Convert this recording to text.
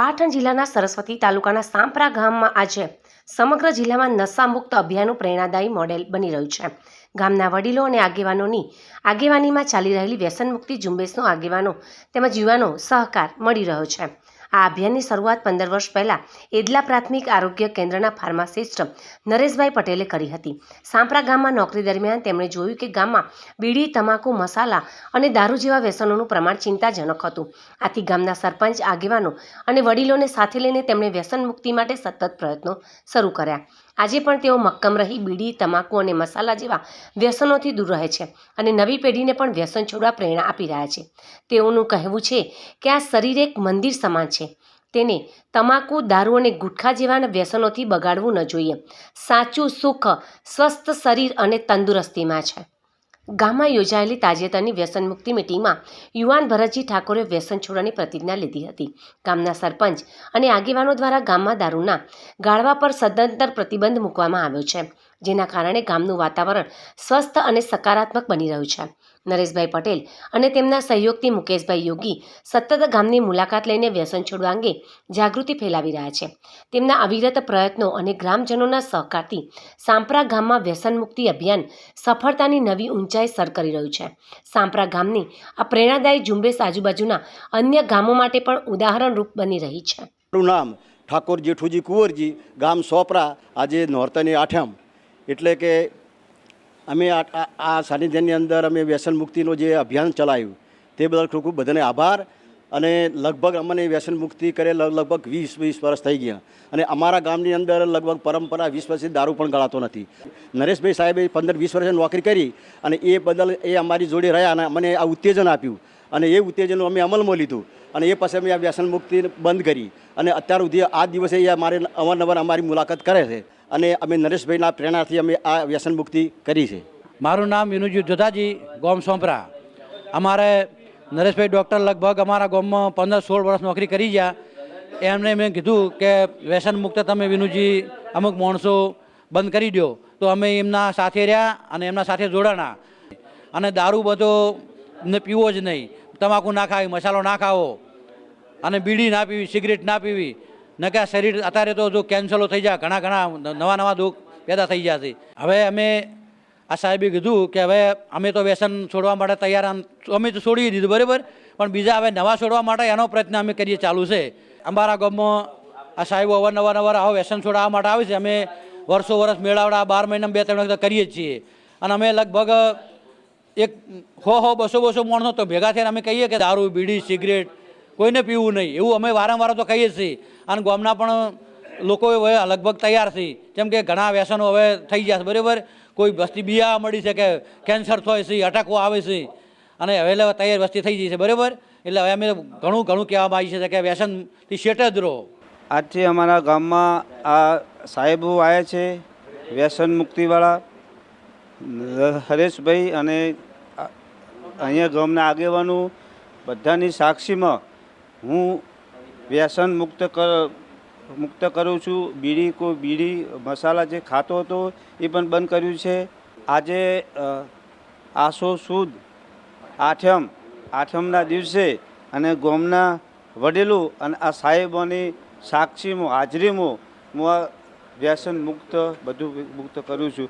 પાટણ જિલ્લાના સરસ્વતી તાલુકાના સાંપરા ગામમાં આજે સમગ્ર જિલ્લામાં નશામુક્ત અભિયાનનું પ્રેરણાદાયી મોડેલ બની રહ્યું છે. ગામના વડીલો અને આગેવાનોની આગેવાનીમાં ચાલી રહેલી વ્યસનમુક્તિ ઝુંબેશનો આગેવાનો તેમજ યુવાનો સહકાર મળી રહ્યો છે. આ અભિયાનની શરૂઆત પંદર વર્ષ પહેલાં એદલા પ્રાથમિક આરોગ્ય કેન્દ્રના ફાર્માસિસ્ટ નરેશભાઈ પટેલે કરી હતી. સાંપરા ગામમાં નોકરી દરમિયાન તેમણે જોયું કે ગામમાં બીડી, તમાકુ, મસાલા અને દારૂ જેવા વ્યસનોનું પ્રમાણ ચિંતાજનક હતું. આથી ગામના સરપંચ, આગેવાનો અને વડીલોને સાથે લઈને તેમણે વ્યસન મુક્તિ માટે સતત પ્રયત્નો શરૂ કર્યા. આજે પણ તેઓ મક્કમ રહી બીડી, તમાકુ અને મસાલા જેવા વ્યસનોથી દૂર રહે છે અને નવી પેઢીને પણ વ્યસન છોડવા પ્રેરણા આપી રહ્યા છે. તેઓનું કહેવું છે કે આ શરીર એક મંદિર સમાન છે. તેને તમાકુ, દારૂ અને ગુટખા જેવા વ્યસનોથી બગાડવું ન જોઈએ. સાચું સુખ, સ્વસ્થ શરીર અને તંદુરસ્તીમાં છે. ગામમાં યોજાયેલી તાજેતરની વ્યસન મુક્તિ મિટિંગમાં યુવાન ભરતજી ઠાકોરે વ્યસન છોડવાની પ્રતિજ્ઞા લીધી હતી. ગામના સરપંચ અને આગેવાનો દ્વારા ગામમાં દારૂના ગાળવા પર સદંતર પ્રતિબંધ મૂકવામાં આવ્યો છે. જેના કારણે ગામનું વાતાવરણ સ્વસ્થ અને સકારાત્મક બની રહ્યું છે. નરેશભાઈ પટેલ અને તેમના સહયોગથી મુકેશભાઈ યોગી સતત ગામની મુલાકાત લઈને વ્યસન છોડવા અંગે જાગૃતિ ફેલાવી રહ્યા છે. તેમના અવિરત પ્રયત્નો અને ગ્રામજનોના સહકારથી સાંપરા ગામમાં વ્યસન મુક્તિ અભિયાન સફળતાની નવી ઊંચાઈ સર કરી રહ્યું છે. સાંપરા ગામની આ પ્રેરણાદાયી ઝુંબેશ આજુબાજુના અન્ય ગામો માટે પણ ઉદાહરણરૂપ બની રહી છે. મારું નામ ઠાકોર જેઠુજી કુંવરજી, ગામ સોપરા, આજે નોર્તની આઠમ. એટલે કે અમે આ સાનિધ્યની અંદર અમે વ્યસન મુક્તિનો જે અભિયાન ચલાવ્યું તે બદલ ખૂબ ખૂબ બધાને આભાર. અને લગભગ અમને વ્યસન મુક્તિ કરે લગ- લગભગ વીસ વીસ વર્ષ થઈ ગયા. અને અમારા ગામની અંદર લગભગ પરંપરા વીસ વર્ષથી દારૂ પણ ગળાતો નથી. નરેશભાઈ સાહેબે પંદર વીસ વર્ષે નોકરી કરી અને એ બદલ એ અમારી જોડે રહ્યા અને મને આ ઉત્તેજન આપ્યું. અને એ ઉત્તેજન અમે અમલમાં લીધું. અને એ પછી અમે આ વ્યસન મુક્તિ બંધ કરી. અને અત્યાર સુધી આ દિવસે એ અમારે અવારનવાર અમારી મુલાકાત કરે છે. અને અમે નરેશભાઈના પ્રેરણાથી અમે આ વ્યસન મુક્તિ કરી છે. મારું નામ વિનુજી જોધાજી, ગોમ સોંપરા. અમારે નરેશભાઈ ડૉક્ટર લગભગ અમારા ગામમાં પંદર સોળ વર્ષ નોકરી કરી ગયા. એમને મેં કીધું કે વ્યસન મુક્ત તમે વિનુજી અમુક માણસો બંધ કરી દો તો અમે એમના સાથે રહ્યા અને એમના સાથે જોડાણા. અને દારૂ બધો ને પીવો જ નહીં. તમાકુ ના ખાવી મસાલો ના ખાવો. અને બીડી ના પીવી, સિગરેટ ના પીવી. ન કે આ શરીર અત્યારે તો જો કેન્સલો થઈ જાય, ઘણા ઘણા નવા નવા દુઃખ પેદા થઈ ગયા હવે અમે આ સાહેબે કીધું કે હવે અમે તો વ્યસન છોડવા માટે તૈયાર આમ અમે તો છોડી દીધું, બરાબર? પણ બીજા હવે નવા છોડવા માટે એનો પ્રયત્ન અમે કરીએ ચાલુ છે. અમારા ગામમાં આ સાહેબો અવારનવાર નવા આવો વ્યસન છોડાવવા માટે આવે છે. અમે વર્ષો વર્ષ મેળાવડા બાર મહિનામાં બે, ત્રણ વખત કરીએ છીએ. અને અમે લગભગ એક હો હો, બસો બસો માણસો તો ભેગા થઈને અમે કહીએ કે દારૂ, બીડી, સિગરેટ કોઈને પીવું નહીં. એવું અમે વારંવાર તો કહીએ છીએ. અને ગામના પણ લોકો હવે લગભગ તૈયાર છે. જેમ કે ઘણા વ્યસનો હવે થઈ ગયા છે, બરાબર? કોઈ વસ્તી બિયા મળી છે કે કેન્સર થાય છે, અટકો આવે છે. અને હવે તૈયાર વસ્તી થઈ જાય છે, બરાબર? એટલે હવે અમે ઘણું ઘણું કહેવામાં આવી છે કે વ્યસનથી શેટ જ રહો. આજથી અમારા ગામમાં આ સાહેબો આવ્યા છે, વ્યસન મુક્તિવાળા. હરેશભાઈ અને અહીંયા ગામના આગેવાનો બધાની સાક્ષીમાં હું વ્યસન મુક્ત મુક્ત કરું છું. બીડી કોઈ બીડી, મસાલા જે ખાતો હતો એ પણ બંધ કર્યું છે. આજે આસો સુદ, આઠમ, આઠમના દિવસે અને ગોમના વડીલો અને આ સાહેબોની સાક્ષીમાં હાજરીમાં હું આ વ્યસન મુક્ત, બધું મુક્ત કરું છું.